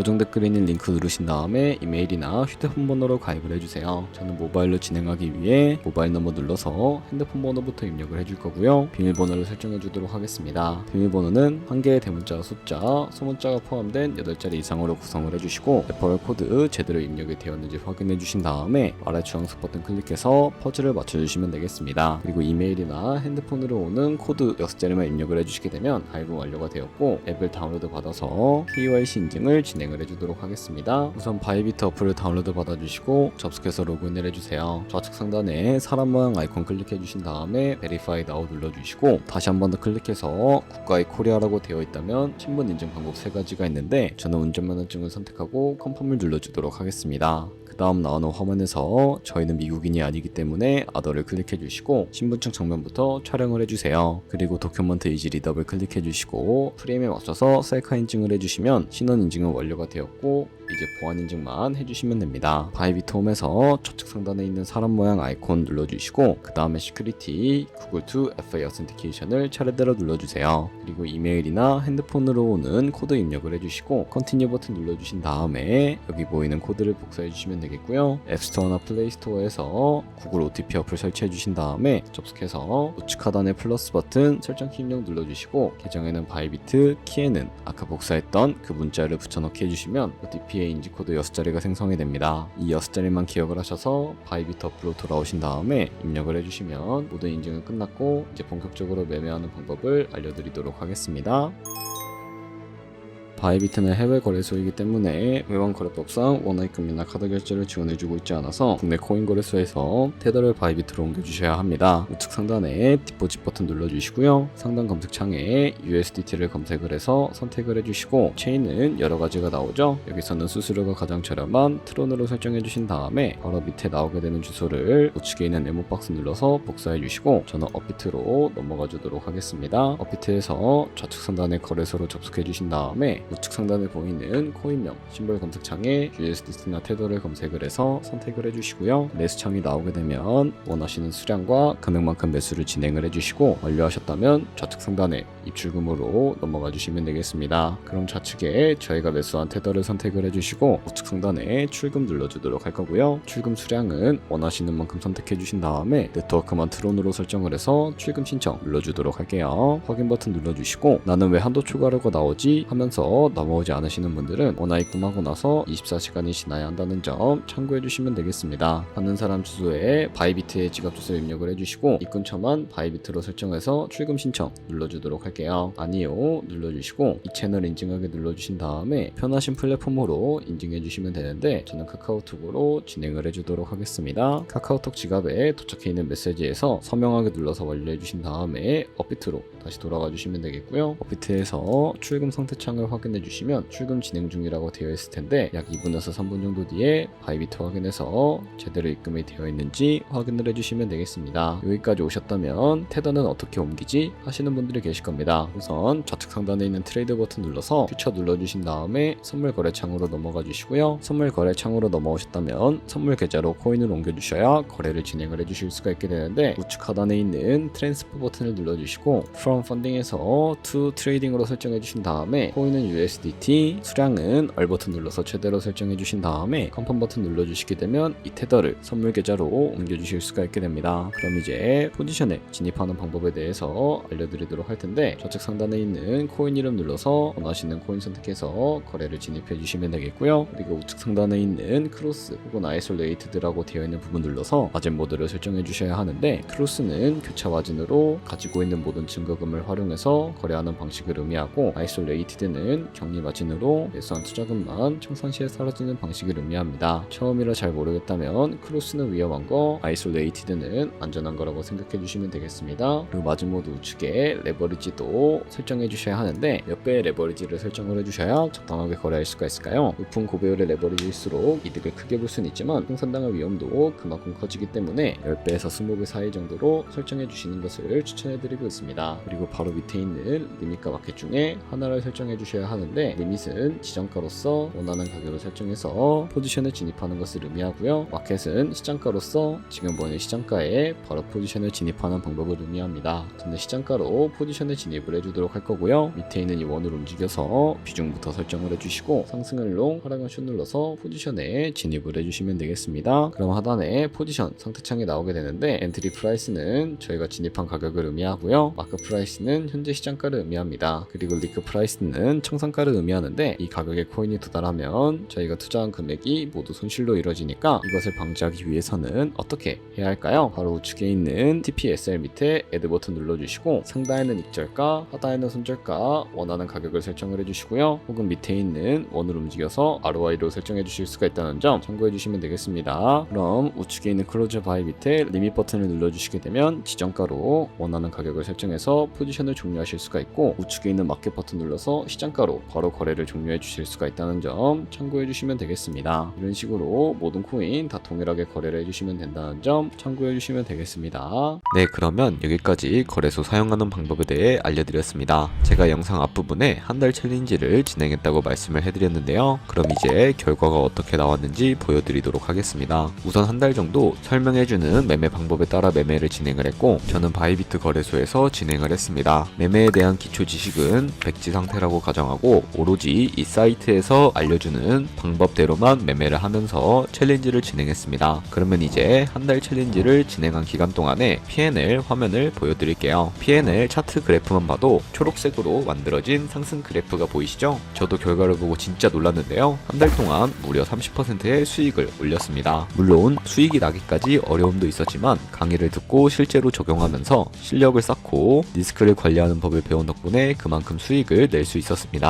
고정 댓글에 있는 링크 누르신 다음에 이메일이나 휴대폰 번호로 가입을 해주세요. 저는 모바일로 진행하기 위해 모바일 넘버 눌러서 핸드폰 번호부터 입력을 해줄 거고요. 비밀번호를 설정해 주도록 하겠습니다. 비밀번호는 한 개의 대문자 숫자, 소문자가 포함된 8자리 이상으로 구성을 해주시고 레퍼럴 코드 제대로 입력이 되었는지 확인해 주신 다음에 아래 주황색 버튼 클릭해서 퍼즐을 맞춰주시면 되겠습니다. 그리고 이메일이나 핸드폰으로 오는 코드 6자리만 입력을 해주시게 되면 가입은 완료가 되었고 앱을 다운로드 받아서 KYC 인증을 진행 을 해주도록 하겠습니다. 우선 바이비트 어플을 다운로드 받아주시고 접속해서 로그인을 해주세요. 좌측 상단에 사람 모양 아이콘 클릭해 주신 다음에 베리파이 나우 눌러주시고 다시 한 번 더 클릭해서 국가의 코리아라고 되어 있다면 신분 인증 방법 세 가지가 있는데 저는 운전면허증을 선택하고 컨펌을 눌러주도록 하겠습니다. 그 다음 나오는 화면에서 저희는 미국인이 아니기 때문에 아더를 클릭해 주시고 신분증 정면부터 촬영을 해주세요. 그리고 도큐먼트 이지 리더블 클릭해 주시고 프레임에 맞춰서 셀카 인증을 해주시면 신원 인증은 완료가 되었고 이제 보안 인증만 해주시면 됩니다. 바이비트 홈에서 좌측 상단에 있는 사람 모양 아이콘 눌러주시고 그 다음에 시큐리티 구글 투 FA 어센티케이션을 차례대로 눌러주세요. 그리고 이메일이나 핸드폰으로 오는 코드 입력을 해주시고 컨티뉴 버튼 눌러주신 다음에 여기 보이는 코드를 복사해 주시면 되겠 고요. 앱스토어나 플레이스토어에서 구글 OTP 어플 설치해 주신 다음에 접속해서 우측 하단의 플러스 버튼 설정 키 입력 눌러주시고 계정에는 바이비트, 키에는 아까 복사했던 그 문자를 붙여넣기 해주시면 OTP의 인지 코드 6자리가 생성이 됩니다. 이 6자리만 기억을 하셔서 바이비트 어플로 돌아오신 다음에 입력을 해주시면 모든 인증은 끝났고 이제 본격적으로 매매하는 방법을 알려드리도록 하겠습니다. 바이비트는 해외 거래소이기 때문에 외환 거래법상 원화입금이나 카드 결제를 지원해주고 있지 않아서 국내 코인 거래소에서 테더를 바이비트로 옮겨주셔야 합니다. 우측 상단에 디포짓 버튼 눌러주시고요. 상단 검색창에 USDT를 검색을 해서 선택을 해주시고 체인은 여러 가지가 나오죠. 여기서는 수수료가 가장 저렴한 트론으로 설정해주신 다음에 바로 밑에 나오게 되는 주소를 우측에 있는 네모 박스 눌러서 복사해 주시고 저는 업비트로 넘어가 주도록 하겠습니다. 업비트에서 좌측 상단에 거래소로 접속해 주신 다음에 우측 상단에 보이는 코인명 심벌 검색창에 USDT나 테더를 검색을 해서 선택을 해주시고요. 매수창이 나오게 되면 원하시는 수량과 금액만큼 매수를 진행을 해주시고 완료하셨다면 좌측 상단에 입출금으로 넘어가 주시면 되겠습니다. 그럼 좌측에 저희가 매수한 테더를 선택을 해주시고 우측 상단에 출금 눌러주도록 할 거고요. 출금 수량은 원하시는 만큼 선택해 주신 다음에 네트워크만 트론으로 설정을 해서 출금 신청 눌러주도록 할게요. 확인 버튼 눌러주시고 나는 왜 한도 추가료가 나오지 하면서 넘어오지 않으시는 분들은 원화 입금하고 나서 24시간이 지나야 한다는 점 참고해 주시면 되겠습니다. 받는 사람 주소에 바이비트의 지갑 주소 입력을 해주시고 입금처만 바이비트로 설정해서 출금 신청 눌러주도록 할게요. 아니요 눌러주시고 이 채널 인증하게 눌러주신 다음에 편하신 플랫폼으로 인증해 주시면 되는데 저는 카카오톡으로 진행을 해주도록 하겠습니다. 카카오톡 지갑에 도착해 있는 메시지에서 서명하게 눌러서 완료해 주신 다음에 업비트로 다시 돌아가 주시면 되겠고요. 업비트에서 출금 상태 창을 확인 해 확인해 주시면 출금 진행 중이라고 되어 있을 텐데 약 2분에서 3분 정도 뒤에 바이비트 확인해서 제대로 입금이 되어 있는지 확인을 해주시면 되겠습니다. 여기까지 오셨다면 테더는 어떻게 옮기지 하시는 분들이 계실 겁니다. 우선 좌측 상단에 있는 트레이드 버튼 눌러서 퓨처 눌러주신 다음에 선물 거래 창으로 넘어가 주시고요. 선물 거래 창으로 넘어오셨다면 선물 계좌로 코인을 옮겨주셔야 거래를 진행을 해주실 수가 있게 되는데 우측 하단에 있는 트랜스퍼 버튼을 눌러주시고 From Funding에서 To Trading으로 설정해 주신 다음에 코인은 USDT, 수량은 얼 버튼 눌러서 최대로 설정해 주신 다음에 컨펌 버튼 눌러 주시게 되면 이 테더를 선물 계좌로 옮겨 주실 수가 있게 됩니다. 그럼 이제 포지션에 진입하는 방법에 대해서 알려드리도록 할 텐데 좌측 상단에 있는 코인 이름 눌러서 원하시는 코인 선택해서 거래를 진입해 주시면 되겠고요. 그리고 우측 상단에 있는 크로스 혹은 아이솔레이트드라고 되어 있는 부분 눌러서 마진 모드를 설정해 주셔야 하는데 크로스는 교차 마진으로 가지고 있는 모든 증거금을 활용해서 거래하는 방식을 의미하고 아이솔레이티드는 격리 마진으로 매수한 투자금만 청산 시에 사라지는 방식을 의미합니다. 처음이라 잘 모르겠다면 크로스는 위험한 거, 아이솔레이티드는 안전한 거라고 생각해 주시면 되겠습니다. 그리고 마진 모드 우측에 레버리지도 설정해 주셔야 하는데 몇 배의 레버리지를 설정을 해 주셔야 적당하게 거래할 수가 있을까요? 높은 고배율의 레버리지일수록 이득을 크게 볼 수는 있지만 통산당할 위험도 그만큼 커지기 때문에 10배에서 20배 사이 정도로 설정해 주시는 것을 추천해 드리고 있습니다. 그리고 바로 밑에 있는 리밋과 마켓 중에 하나를 설정해 주셔야 하는데 리밋은 지정가로서 원하는 가격을 설정해서 포지션에 진입하는 것을 의미하고요. 마켓은 시장가로서 지금 보는 시장가에 바로 포지션을 진입하는 방법을 의미합니다. 저는 시장가로 포지션에 진입을 해주도록 할 거고요. 밑에 있는 이 원을 움직여서 비중부터 설정을 해주시고 상승을 롱, 하락을 슛 눌러서 포지션에 진입을 해주시면 되겠습니다. 그럼 하단에 포지션 상태창이 나오게 되는데 엔트리 프라이스는 저희가 진입한 가격을 의미하고요. 마크 프라이스는 현재 시장가를 의미합니다. 그리고 리크 프라이스는 청 산가를 의미하는데 이 가격에 코인이 도달하면 저희가 투자한 금액이 모두 손실로 이루어지니까 이것을 방지하기 위해서는 어떻게 해야 할까요? 바로 우측에 있는 TPSL 밑에 애드 버튼 눌러주시고 상단에는 익절가, 하단에는 손절가 원하는 가격을 설정을 해주시고요. 혹은 밑에 있는 원을 움직여서 ROI로 설정해 주실 수가 있다는 점 참고해 주시면 되겠습니다. 그럼 우측에 있는 클로즈 바이 밑에 리밋 버튼을 눌러주시게 되면 지정가로 원하는 가격을 설정해서 포지션을 종료하실 수가 있고 우측에 있는 마켓 버튼 눌러서 시장가로 바로 거래를 종료해 주실 수가 있다는 점 참고해 주시면 되겠습니다. 이런 식으로 모든 코인 다 동일하게 거래를 해 주시면 된다는 점 참고해 주시면 되겠습니다. 네, 그러면 여기까지 거래소 사용하는 방법에 대해 알려드렸습니다. 제가 영상 앞부분에 한 달 챌린지를 진행했다고 말씀을 해드렸는데요. 그럼 이제 결과가 어떻게 나왔는지 보여드리도록 하겠습니다. 우선 한 달 정도 설명해주는 매매 방법에 따라 매매를 진행을 했고 저는 바이비트 거래소에서 진행을 했습니다. 매매에 대한 기초 지식은 백지 상태라고 가정하고 오로지 이 사이트에서 알려주는 방법대로만 매매를 하면서 챌린지를 진행했습니다. 그러면 이제 한 달 챌린지를 진행한 기간 동안에 P&L 화면을 보여드릴게요. P&L 차트 그래프만 봐도 초록색으로 만들어진 상승 그래프가 보이시죠? 저도 결과를 보고 진짜 놀랐는데요. 한 달 동안 무려 30%의 수익을 올렸습니다. 물론 수익이 나기까지 어려움도 있었지만 강의를 듣고 실제로 적용하면서 실력을 쌓고 리스크를 관리하는 법을 배운 덕분에 그만큼 수익을 낼 수 있었습니다.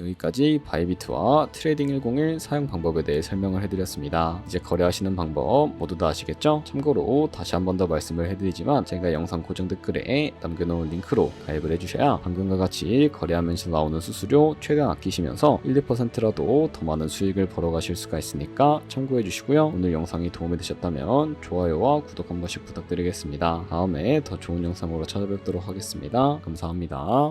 여기까지 바이비트와 트레이딩 101 사용 방법에 대해 설명을 해드렸습니다. 이제 거래하시는 방법 모두 다 아시겠죠? 참고로 다시 한 번 더 말씀을 해드리지만 제가 영상 고정 댓글에 남겨놓은 링크로 가입을 해주셔야 방금과 같이 거래하면서 나오는 수수료 최대한 아끼시면서 1, 2%라도 더 많은 수익을 벌어가실 수가 있으니까 참고해 주시고요. 오늘 영상이 도움이 되셨다면 좋아요와 구독 한 번씩 부탁드리겠습니다. 다음에 더 좋은 영상으로 찾아뵙도록 하겠습니다. 감사합니다.